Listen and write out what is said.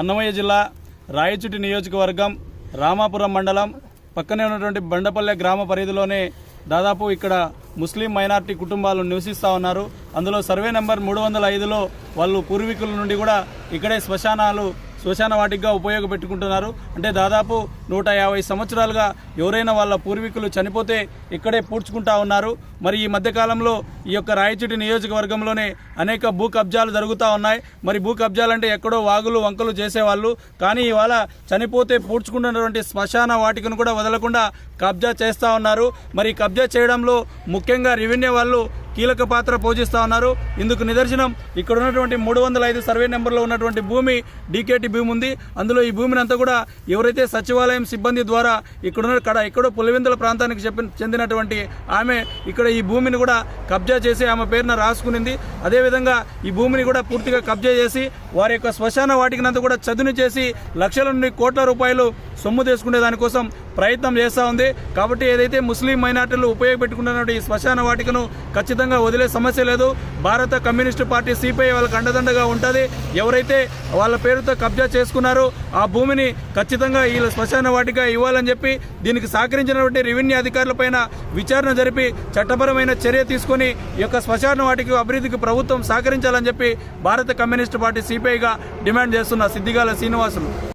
అన్నమయ్య జిల్లా రాయచుటి నియోజకవర్గం రామాపురం మండలం. పక్కనే ఉన్నటువంటి బండపల్లె గ్రామ పరిధిలోనే దాదాపు ఇక్కడ ముస్లిం మైనార్టీ కుటుంబాలు నివసిస్తూ ఉన్నారు. అందులో సర్వే నెంబర్ మూడు వందల ఐదులో వాళ్ళు పూర్వీకుల నుండి కూడా ఇక్కడే శ్మశానాలు శ్మశాన వాటిగా ఉపయోగపెట్టుకుంటున్నారు. అంటే దాదాపు నూట యాభై సంవత్సరాలుగా ఎవరైనా వాళ్ళ పూర్వీకులు చనిపోతే ఇక్కడే పూడ్చుకుంటా ఉన్నారు. మరి ఈ మధ్యకాలంలో ఈ యొక్క రాయచూటి నియోజకవర్గంలోనే అనేక భూ కబ్జాలు జరుగుతూ ఉన్నాయి. మరి భూ కబ్జాలంటే ఎక్కడో వాగులు వంకలు చేసేవాళ్ళు. కానీ ఇవాళ చనిపోతే పూడ్చుకుంటున్నటువంటి శ్మశాన వాటికను కూడా వదలకుండా కబ్జా చేస్తూ ఉన్నారు. మరి కబ్జా చేయడంలో ముఖ్యంగా రెవెన్యూ వాళ్ళు కీలక పాత్ర పోషిస్తా ఉన్నారు. ఇందుకు నిదర్శనం ఇక్కడ ఉన్నటువంటి మూడు వందల ఐదు సర్వే నెంబర్లో ఉన్నటువంటి భూమి డీకేటీ భూమి ఉంది. అందులో ఈ భూమిని అంతా కూడా ఎవరైతే సచివాలయం సిబ్బంది ద్వారా ఇక్కడున్న కడ ఎక్కడో పులివెందుల ప్రాంతానికి చెప్పిన చెందినటువంటి ఆమె ఇక్కడ ఈ భూమిని కూడా కబ్జా చేసి ఆమె పేరున రాసుకునింది. అదేవిధంగా ఈ భూమిని కూడా పూర్తిగా కబ్జా చేసి వారి యొక్క శ్మశాన వాటికినంతా కూడా చదును చేసి లక్షల నుండి కోట్ల రూపాయలు సొమ్ము తీసుకునే దానికోసం ప్రయత్నం చేస్తూ ఉంది. కాబట్టి ఏదైతే ముస్లిం మైనార్టీలు ఉపయోగపెట్టుకుంటున్నటువంటి ఈ శ్మశాన వాటికను ఖచ్చితంగా వదిలే సమస్య లేదు. భారత కమ్యూనిస్టు పార్టీ సిపిఐ వాళ్ళకి అండదండగా ఉంటుంది. ఎవరైతే వాళ్ళ పేరుతో కబ్జా చేసుకున్నారో ఆ భూమిని ఖచ్చితంగా వీళ్ళ శ్మశాన వాటిగా ఇవ్వాలని చెప్పి దీనికి సహకరించినటువంటి రెవెన్యూ అధికారులపైన విచారణ జరిపి చట్టపరమైన చర్య తీసుకొని ఈ యొక్క శ్మశాన వాటికి అభివృద్ధికి ప్రభుత్వం సహకరించాలని చెప్పి భారత కమ్యూనిస్టు పార్టీ సిపిఐగా డిమాండ్ చేస్తున్న సిద్దిగాల శ్రీనివాసులు.